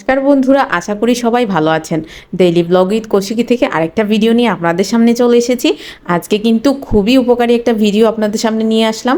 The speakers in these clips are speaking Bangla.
নমস্কার বন্ধুরা, আশা করি সবাই ভালো আছেন। ডেইলি ব্লগ উইথ কৌশিকী থেকে আরেকটা ভিডিও নিয়ে আপনাদের সামনে চলে এসেছি। আজকে কিন্তু খুবই উপকারী একটা ভিডিও আপনাদের সামনে নিয়ে আসলাম।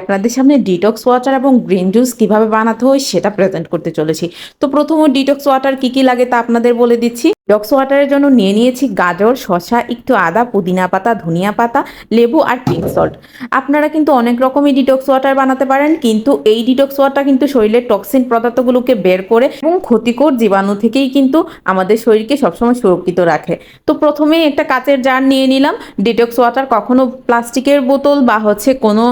আপনাদের সামনে ডিটক্স ওয়াটার এবং গ্রিন জুস কীভাবে বানাতে হয় সেটা প্রেজেন্ট করতে চলেছি। তো প্রথম ডিটক্স ওয়াটার কী কী লাগে তা আপনাদের বলে দিচ্ছি। ডিটক্স ওয়াটারের জন্য নিয়ে নিয়েছি গাজর, শসা, একটু আদা, পুদিনা পাতা, ধনিয়া পাতা, লেবু আর পিঙ্ক সল্ট। আপনারা কিন্তু অনেক রকমই ডিটক্স ওয়াটার বানাতে পারেন, কিন্তু এই ডিটক্স ওয়াটার কিন্তু শরীরের টক্সিন পদার্থগুলোকে বের করে এবং ক্ষতিকর জীবাণু থেকেই কিন্তু আমাদের শরীরকে সবসময় সুরক্ষিত রাখে। তো প্রথমেই একটা কাচের জার নিয়ে নিলাম। ডিটক্স ওয়াটার কখনো প্লাস্টিকের বোতল বা হচ্ছে কোনো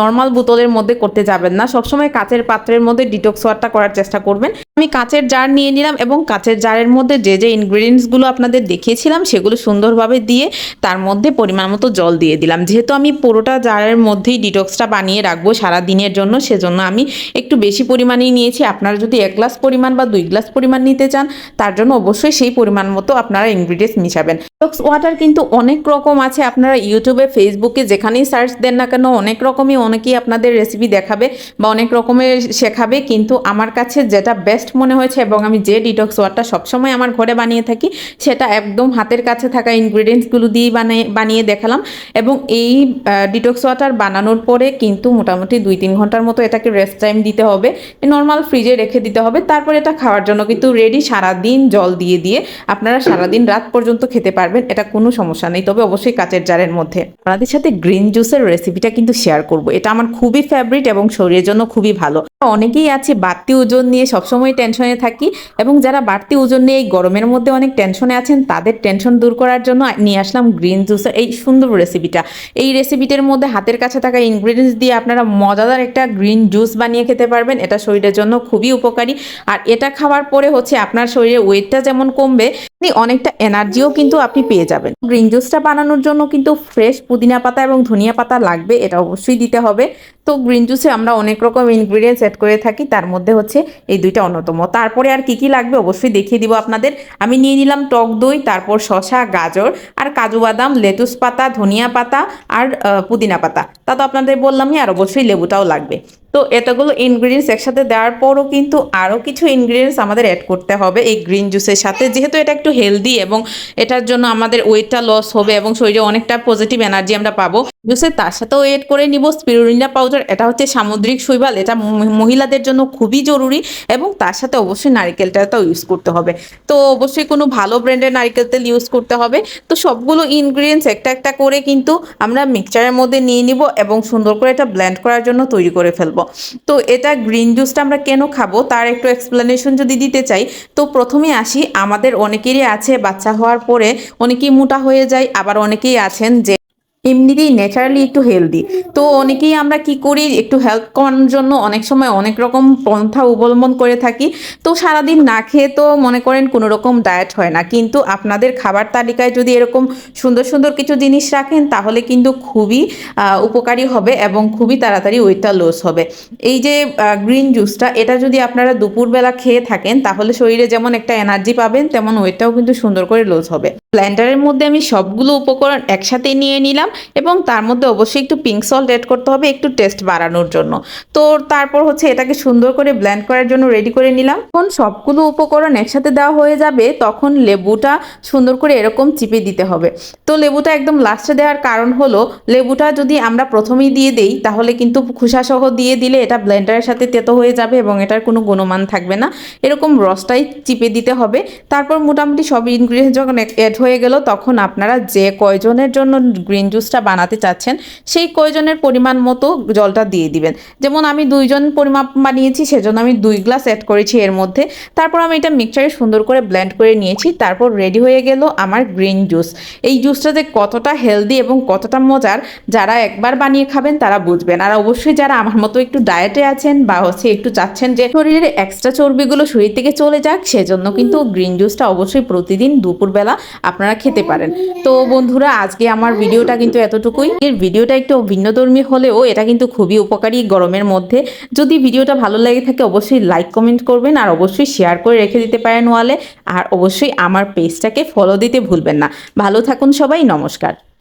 নর্মাল বোতলের মধ্যে করতে যাবেন না। সবসময় কাচের পাত্রের মধ্যে ডিটক্স ওয়াটার করার চেষ্টা করবেন। আমি কাঁচের জার নিয়ে নিলাম এবং কাঁচের জারের মধ্যে যে যে ইনগ্রিডিয়েন্টসগুলো আপনাদের দেখিয়েছিলাম, সেগুলো সুন্দরভাবে দিয়ে তার মধ্যে পরিমাণ মতো জল দিয়ে দিলাম। যেহেতু আমি পুরোটা জারের মধ্যেই ডিটক্সটা বানিয়ে রাখব সারা দিনের জন্য, সেজন্য আমি একটু বেশি পরিমাণেই নিয়েছি। আপনারা যদি এক গ্লাস পরিমাণ বা দুই গ্লাস পরিমাণ নিতে চান, তার জন্য অবশ্যই সেই পরিমাণ মতো আপনারা ইনগ্রিডিয়েন্টস মিশাবেন। ডিটক্স ওয়াটার কিন্তু অনেক রকম আছে। আপনারা ইউটিউবে ফেসবুকে যেখানেই সার্চ দেন না কেন, অনেক রকমই অনেকেই আপনাদের রেসিপি দেখাবে বা অনেক রকমের শেখাবে। কিন্তু আমার কাছে যেটা বেস্ট মনে হয়েছে এবং আমি যে ডিটক্স ওয়াটার সবসময় আমার ঘরে বানিয়ে থাকি, সেটা একদম হাতের কাছে থাকা ইনগ্রিডিয়েন্টসগুলো দিয়ে বানিয়ে বানিয়ে দেখালাম। এবং এই ডিটক্স ওয়াটার বানানোর পরে কিন্তু মোটামুটি দুই তিন ঘণ্টার মতো এটাকে রেস্ট টাইম দিতে হবে। নর্মাল ফ্রিজে রেখে দিতে হবে। তারপর এটা খাওয়ার জন্য কিন্তু রেডি সারাদিন জল দিয়ে দিয়ে আপনারা সারাদিন রাত পর্যন্ত খেতে পারবেন, এটা কোনো সমস্যা নেই। তবে অবশ্যই কাচের জারের মধ্যে। আপনাদের সাথে গ্রিন জুসের রেসিপিটা কিন্তু শেয়ার করব। এটা আমার খুবই ফেভারিট এবং শরীরের জন্য খুবই ভালো। অনেকেই আছে বাড়তি ওজন নিয়ে সবসময় টেনশনে থাকি এবং যারা বাড়তি ওজন নিয়ে এই গরমের মধ্যে অনেক টেনশনে আছেন, তাদের টেনশন দূর করার জন্য নিয়ে আসলাম গ্রিন জুসের এই সুন্দর রেসিপিটা এই রেসিপিটার মধ্যে হাতের কাছে থাকা ইনগ্রিডিয়েন্টস দিয়ে আপনারা মজাদার একটা গ্রিন জুস বানিয়ে খেতে পারবেন, এটা শরীরের জন্য খুবই উপকারী। আর এটা খাওয়ার পরে হচ্ছে আপনার শরীরে ওয়েটটা যেমন কমবে অনেকটা এনার্জিও কিন্তু আপনি পেয়ে যাবেন। গ্রিন জুসটা বানানোর জন্য কিন্তু ফ্রেশ পুদিনা পাতা এবং ধনিয়া পাতা লাগবে, এটা অবশ্যই দিতে হবে। তো গ্রিন জুসে আমরা অনেক রকম ইনগ্রিডিয়েন্টস অ্যাড করে থাকি, তার মধ্যে হচ্ছে এই দুইটা অন্যতম। তারপরে আর কি কি লাগবে অবশ্যই দেখিয়ে দিব আপনাদের। আমি নিয়ে নিলাম টক দই, তারপর শসা, গাজর, আর কাজু বাদাম, লেটুস পাতা, ধনিয়া পাতা, আর পুদিনা পাতা। তা তো আপনাদের বললামই, আর অবশ্যই লেবুটাও লাগবে। তো এতগুলো ইনগ্রিডিয়েন্টস একসাথে দেওয়ার পরও কিন্তু আরও কিছু ইনগ্রিডিয়েন্টস আমাদের অ্যাড করতে হবে এই গ্রিন জুসের সাথে। যেহেতু এটা একটু হেলদি এবং এটার জন্য আমাদের ওয়েটটা লস হবে এবং শরীরে অনেকটা পজিটিভ এনার্জি আমরা পাবো জুসের তার সাথেও এড করে নিব স্পিরুলিনা পাউডার এটা হচ্ছে সামুদ্রিক শৈবাল, এটা মহিলাদের জন্য খুবই জরুরি এবং তার সাথে অবশ্যই নারিকেল তেলটাও ইউজ করতে হবে। তো অবশ্যই কোনো ভালো ব্র্যান্ডের নারিকেল তেল ইউজ করতে হবে। তো সবগুলো ইনগ্রিডিয়েন্টস একটা একটা করে কিন্তু আমরা মিক্সচারের মধ্যে নিয়ে নিব এবং সুন্দর করে এটা ব্ল্যান্ড করার জন্য তৈরি করে ফেলব। তো এটা গ্রিন জুসটা আমরা কেন খাব? তার একটু এক্সপ্লেনেশন যদি দিতে চাই, তো প্রথমে আসি, আমাদের অনেকেরই আছে বাচ্চা হওয়ার পরে অনেকেই মোটা হয়ে যায়, আবার অনেকেই আছেন যে এমনিতেই ন্যাচারালি একটু হেলদি তো অনেকেই আমরা কি করি, একটু হেল্প করার জন্য অনেক সময় অনেক রকম পন্থা অবলম্বন করে থাকি। তো সারাদিন না খেয়ে তো মনে করেন কোনো রকম ডায়েট হয় না। কিন্তু আপনাদের খাবার তালিকায় যদি এরকম সুন্দর সুন্দর কিছু জিনিস রাখেন, তাহলে কিন্তু খুবই উপকারী হবে এবং খুবই তাড়াতাড়ি ওয়েটটা লস হবে। এই যে গ্রিন জুসটা এটা যদি আপনারা দুপুরবেলা খেয়ে থাকেন, তাহলে শরীরে যেমন একটা এনার্জি পাবেন, তেমন ওয়েটটাও কিন্তু সুন্দর করে লস হবে। ব্ল্যান্ডারের মধ্যে আমি সবগুলো উপকরণ একসাথে নিয়ে নিলাম এবং তার মধ্যে অবশ্যই একটু পিঙ্ক সল্ট অ্যাড করতে হবে, একটু টেস্ট বাড়ানোর জন্য। তো তারপর হচ্ছে এটাকে সুন্দর করে ব্ল্যান্ড করার জন্য রেডি করে নিলাম। যখন সবগুলো উপকরণ একসাথে দেওয়া হয়ে যাবে, তখন লেবুটা সুন্দর করে এরকম চিপে দিতে হবে। তো লেবুটা একদম লাস্টে দেওয়ার কারণ হলো, লেবুটা যদি আমরা প্রথমেই দিয়ে দেই, তাহলে কিন্তু খোসাসহ দিয়ে দিলে এটা ব্লেন্ডারের সাথে তেতো হয়ে যাবে এবং এটার কোনো গুণমান থাকবে না। এরকম রসটাই চিপে দিতে হবে। তারপর মোটামুটি সব ইনগ্রিডিয়েন্টস যখন অ্যাড হয়ে গেল তখন আপনারা যে কয়জনের জন্য গ্রিন জুসটা বানাতে চাচ্ছেন সেই কয়জনের পরিমাণ মতো জলটা দিয়ে দিবেন। যেমন আমি দুইজন পরিমাপ বানিয়েছি সেজন্য আমি দুই গ্লাস অ্যাড করেছি এর মধ্যে। তারপর আমি এটা মিক্সচারে সুন্দর করে ব্লেন্ড করে নিয়েছি তারপর রেডি হয়ে গেল আমার গ্রিন জুস এই জুসটা যে কতটা হেলদি এবং কতটা মজার যারা একবার বানিয়ে খাবেন তারা বুঝবেন। আর অবশ্যই যারা আমার মতো একটু ডায়েটে আছেন বা হচ্ছে একটু চাচ্ছেন যে শরীরের এক্সট্রা চর্বিগুলো শরীর থেকে চলে যাক সেজন্য কিন্তু গ্রিন জুসটা অবশ্যই প্রতিদিন দুপুরবেলা আপনারা খেতে পারেন। তো বন্ধুরা, আজকে আমার ভিডিওটা কিন্তু এতটুকুই। এর ভিডিওটা একটু ভিন্নধর্মী হলেও এটা কিন্তু খুবই উপকারী গরমের মধ্যে। যদি ভিডিওটা ভালো লাগে থাকে, অবশ্যই লাইক, কমেন্ট করবেন আর অবশ্যই শেয়ার করে রেখে দিতে পারেন ওয়ালে। আর অবশ্যই আমার পেজটাকে ফলো দিতে ভুলবেন না। ভালো থাকুন সবাই, নমস্কার।